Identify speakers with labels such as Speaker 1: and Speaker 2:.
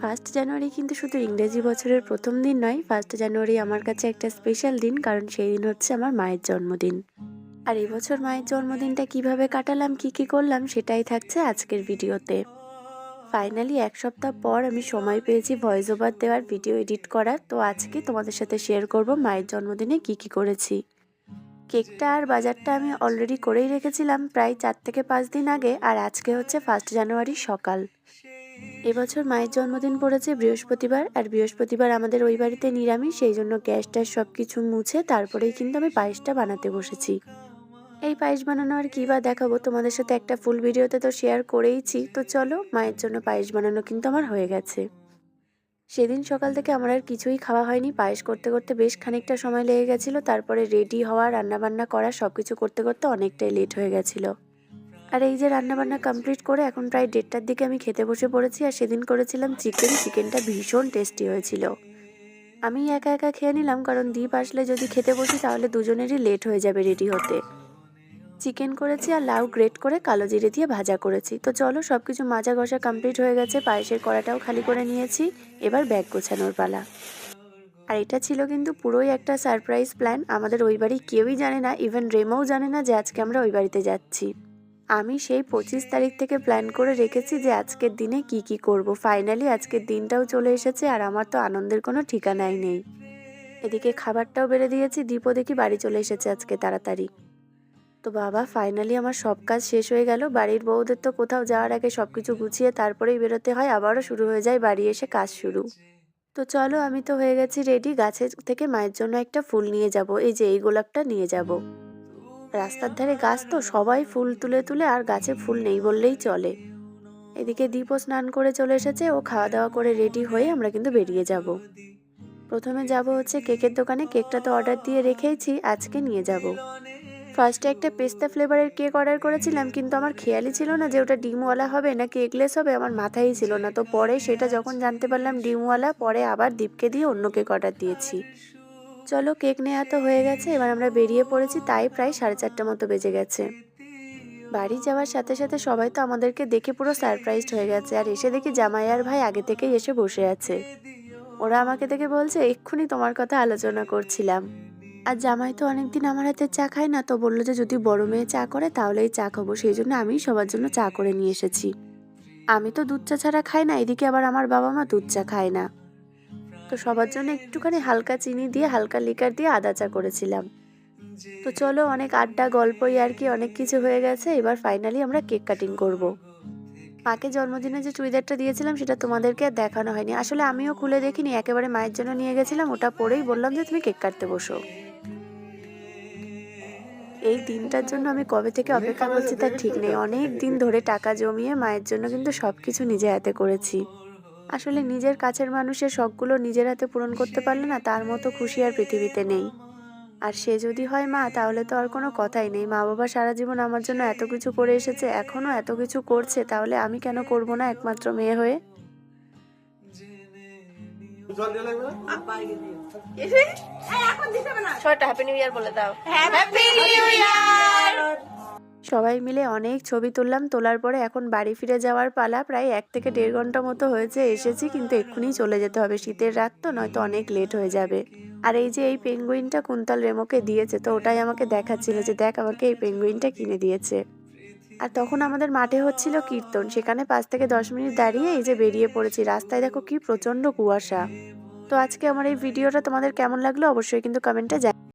Speaker 1: First January কিন্তু শুধু ইংরেজি বছরের প্রথম দিন নয় ফার্স্ট জানুয়ারি আমার কাছে একটা স্পেশাল দিন, কারণ সেই দিন হচ্ছে আমার মায়ের জন্মদিন। আর এবছর মায়ের জন্মদিনটা কীভাবে কাটালাম, কি কি করলাম, সেটাই থাকছে আজকের ভিডিওতে। ফাইনালি এক সপ্তাহ পর আমি সময় পেয়েছি ভয়েস ওভার দেওয়ার ভিডিও এডিট করার। তো আজকে তোমাদের সাথে শেয়ার করব মায়ের জন্মদিনে কি কি করেছি। কেকটা আর বাজারটা আমি অলরেডি করেই রেখেছিলাম প্রায় চার থেকে পাঁচ দিন আগে, আর আজকে হচ্ছে ফার্স্ট জানুয়ারি সকাল। এবছর মায়ের জন্মদিন পড়েছে, বৃহস্পতিবার, আর বৃহস্পতিবার আমাদের ওই বাড়িতে নিরামিষ, সেই জন্য গ্যাস ট্যাস সব কিছু মুছে তারপরেই কিন্তু আমি পায়েসটা বানাতে বসেছি। এই পায়েস বানানো আর কী বা দেখাবো, তোমাদের সাথে একটা ফুল ভিডিওতে তো শেয়ার করেইছি। তো চলো, মায়ের জন্য পায়েস বানানো কিন্তু আমার হয়ে গেছে। সেদিন সকাল থেকে আমার আর কিছুই খাওয়া হয়নি, পায়েস করতে করতে বেশ খানিকটা সময় লেগে গেছিল, তারপরে রেডি হওয়া, রান্নাবান্না করা সব কিছু করতে করতে অনেকটাই লেট হয়ে গেছিল। আর এই যে রান্নাবান্না কমপ্লিট করে এখন প্রায় দেড়টার দিকে আমি খেতে বসে পড়েছি আর সেদিন করেছিলাম চিকেন চিকেনটা ভীষণ টেস্টি হয়েছিল। আমি একা একা খেয়ে নিলাম কারণ দ্বীপ আসলে যদি খেতে বসি তাহলে দুজনেরই লেট হয়ে যাবে রেডি হতে। চিকেন করেছি আর লাউ গ্রেট করে কালো জিরে দিয়ে ভাজা করেছি। তো চলো সব কিছু মাজা ঘষা কমপ্লিট হয়ে গেছে, পায়েসের কড়াটাও খালি করে নিয়েছি। এবার ব্যাগ গোছানোর পালা। আর এটা ছিল কিন্তু পুরোই একটা সারপ্রাইজ প্ল্যান আমাদের ওই বাড়ি কেউই জানে না ইভেন রেমাও জানে না যে আজকে আমরা ওই বাড়িতে যাচ্ছি। আমি সেই পঁচিশ তারিখ থেকে প্ল্যান করে রেখেছি যে আজকের দিনে কি কি করব। ফাইনালি আজকের দিনটাও চলে এসেছে আর আমার তো আনন্দের কোনো ঠিকানাই নেই। এদিকে খাবারটাও বেড়ে দিয়েছি, দীপও দেখি বাড়ি চলে এসেছে আজকে তাড়াতাড়ি। তো বাবা ফাইনালি আমার সব কাজ শেষ হয়ে গেল। বাড়ির বউদের তো কোথাও যাওয়ার আগে সব কিছু গুছিয়ে তারপরেই বেরোতে হয়, আবারও শুরু হয়ে যায় বাড়ি এসে কাজ শুরু। তো চলো আমি তো হয়ে গেছি রেডি গাছের থেকে মায়ের জন্য একটা ফুল নিয়ে যাব, এই যে এই গোলাপটা নিয়ে যাব। রাস্তার ধারে গাছ তো, সবাই ফুল তুলে তুলে আর গাছে ফুল নেই বললেই চলে। এদিকে দীপও স্নান করে চলে এসেছে, ও খাওয়া দাওয়া করে রেডি হয়ে আমরা কিন্তু বেরিয়ে যাব। প্রথমে যাব হচ্ছে কেকের দোকানে, কেকটা তো অর্ডার দিয়ে রেখেইছি আজকে নিয়ে যাব। ফার্স্টে একটা পেস্তা ফ্লেভারের কেক অর্ডার করেছিলাম, কিন্তু আমার খেয়ালই ছিল না যে ওটা ডিমওয়ালা হবে না কেকলেস হবে, আমার মাথায় ছিল না। তো পরে সেটা যখন জানতে পারলাম ডিমওয়ালা, পরে আবার দীপকে দিয়ে অন্য কেক অর্ডার দিয়েছি। চলো কেক নেওয়া তো হয়ে গেছে, এবার আমরা বেরিয়ে পড়েছি, তাই প্রায় সাড়ে চারটা মতো বেজে গেছে। বাড়ি যাওয়ার সাথে সাথে সবাই তো আমাদেরকে দেখে পুরো সারপ্রাইজড হয়ে গেছে, আর এসে দেখি জামাই আর ভাই আগে থেকেই এসে বসে আছে। ওরা আমাকে দেখে বলছে, এক্ষুনি তোমার কথা আলোচনা করছিলাম। আর জামাই তো অনেকদিন আমার হাতে চা খায় না, তো বলল যে যদি বড় মেয়ে চা করে, তাহলেই চা খাব, সেই জন্য আমি সবার জন্য চা করে নিয়ে এসেছি। আমি তো দুধ চা ছাড়া খাই না, এদিকে আবার আমার বাবা মা দুধ চা খায় না। তো সবার জন্য একটুখানি হালকা চিনি দিয়ে হালকা লিকার দিয়ে আদা চা করেছিলাম। তো চলো অনেক আড্ডা গল্পই আর কি অনেক কিছু হয়ে গেছে। এবার ফাইনালি আমরা কেক কাটিং করব। মাকে জন্মদিনে যে চুড়িদারটা দিয়েছিলাম সেটা তোমাদেরকে আর দেখানো হয়নি। আসলে আমিও খুলে দেখিনি একেবারে মায়ের জন্য নিয়ে গেছিলাম ওটা পরেই বললাম যে তুমি কেক কাটতে বসো। এই দিনটার জন্য আমি কবে থেকে অপেক্ষা করছি তার ঠিক নেই। অনেক দিন ধরে টাকা জমিয়ে মায়ের জন্য কিন্তু সব কিছু নিজে হাতে করেছি। আসলে নিজের কাছের মানুষের শখগুলো নিজের হাতে পূরণ করতে পারলে না তার মতো খুশি আর পৃথিবীতে নেই। আর সে যদি হয় মা তাহলে তো আর কোনো কথাই নেই। মা বাবা সারা জীবন আমার জন্য এত কিছু করে এসেছে এখনও এত কিছু করছে তাহলে আমি কেন করব না একমাত্র মেয়ে হয়ে?
Speaker 2: ছয়টা হ্যাপি নিউ ইয়ার বলে দাও।
Speaker 1: সবাই মিলে অনেক ছবি তুললাম, তোলার পরে এখন বাড়ি ফিরে যাওয়ার পালা প্রায় এক থেকে দেড় ঘণ্টা মতো হয়েছে, এসেছি কিন্তু এক্ষুনি চলে যেতে হবে। শীতের রাত তো, নয়তো অনেক লেট হয়ে যাবে। আর এই যে এই পেঙ্গুইনটা কুন্তল রেমোকে দিয়েছে, তো ওটাই আমাকে দেখাচ্ছিল যে দেখ আমাকে এই পেঙ্গুইনটা কিনে দিয়েছে। আর তখন আমাদের মাঠে হচ্ছিল কীর্তন, সেখানে পাঁচ থেকে দশ মিনিট দাঁড়িয়ে এই যে বেরিয়ে পড়েছি, রাস্তায় দেখো কি প্রচণ্ড কুয়াশা। তো আজকে আমার এই ভিডিওটা তোমাদের কেমন লাগল অবশ্যই কিন্তু কমেন্টে জানাবে